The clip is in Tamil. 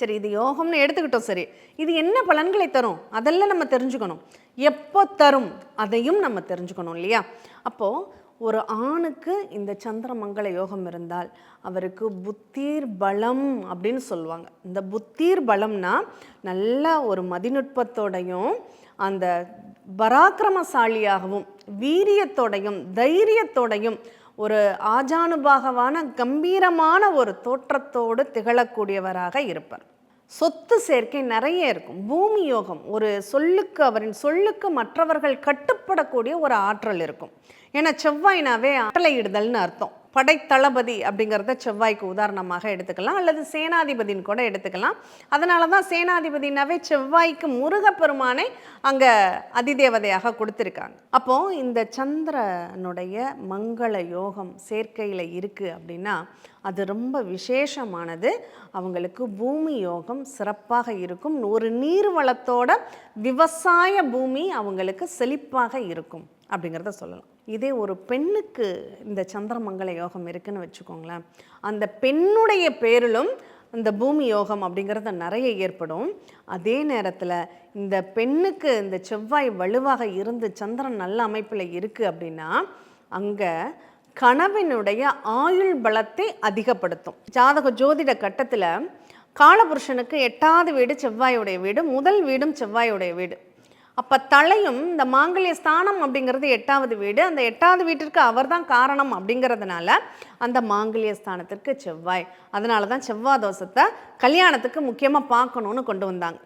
சரி இது யோகம்னு எடுத்துக்கிட்டோம் சரி. இது என்ன பலன்களை தரும்? அதெல்லாம் நம்ம தெரிஞ்சுக்கணும். எப்போ தரும்? அதையும் நம்ம தெரிஞ்சுக்கணும் இல்லையா? அப்போது ஒரு ஆணுக்கு இந்த சந்திரமங்கல யோகம் இருந்தால் அவருக்கு புத்தீர் பலம் அப்படின்னு சொல்லுவாங்க. இந்த புத்தீர் பலம்னா நல்ல ஒரு மதிநுட்பத்தோடையும் அந்த பராக்கிரமசாலியாகவும் வீரியத்தோடையும் தைரியத்தோடையும் ஒரு ஆஜானுபாகவான கம்பீரமான ஒரு தோற்றத்தோடு திகழக்கூடியவராக இருப்பார். சொத்து சேர்க்கை நிறைய இருக்கும். பூமி யோகம் ஒரு சொல்லுக்கு அவரின் சொல்லுக்கு மற்றவர்கள் கட்டுப்படக்கூடிய ஒரு ஆற்றல் இருக்கும். ஏன்னா செவ்வாய்னாவே ஆற்றலையிடுதல்னு அர்த்தம். படைத்தளபதி அப்படிங்கிறத செவ்வாய்க்கு உதாரணமாக எடுத்துக்கலாம். அல்லது சேனாதிபதின்னு கூட எடுத்துக்கலாம். அதனால தான் சேனாதிபதினாவே செவ்வாய்க்கு முருகப்பெருமானை அங்கே அதிதேவதையாக கொடுத்துருக்காங்க. அப்போது இந்த சந்திரனுடைய மங்கள யோகம் சேர்க்கையில் இருக்குது அப்படின்னா அது ரொம்ப விசேஷமானது. அவங்களுக்கு பூமி யோகம் சிறப்பாக இருக்கும். ஒரு நீர் வளத்தோட விவசாய பூமி அவங்களுக்கு செழிப்பாக இருக்கும். அப்படிங்கிறத சொல்லலாம். இதே ஒரு பெண்ணுக்கு இந்த சந்திரமங்கல யோகம் இருக்குன்னு வச்சுக்கோங்களேன். அந்த பெண்ணுடைய பேரிலும் இந்த பூமி யோகம் அப்படிங்கிறது நிறைய ஏற்படும். அதே நேரத்தில் இந்த பெண்ணுக்கு இந்த செவ்வாய் வலுவாக இருந்து சந்திரன் நல்ல அமைப்பில் இருக்குது அப்படின்னா அங்கே கனவினுடைய ஆயுள் பலத்தை அதிகப்படுத்தும். ஜாதக ஜோதிட கட்டத்தில் காலபுருஷனுக்கு எட்டாவது வீடு செவ்வாயுடைய வீடு முதல் வீடும் செவ்வாயுடைய வீடு. அப்போ தலையும் இந்த மாங்கல்ய ஸ்தானம் அப்படிங்கிறது எட்டாவது வீடு. அந்த எட்டாவது வீட்டிற்கு அவர்தான் காரணம் அப்படிங்கிறதுனால அந்த மாங்கல்ய ஸ்தானத்திற்கு செவ்வாய். அதனால தான் செவ்வாய் தோஷத்தை கல்யாணத்துக்கு முக்கியமாக பார்க்கணுன்னு கொண்டு வந்தாங்க.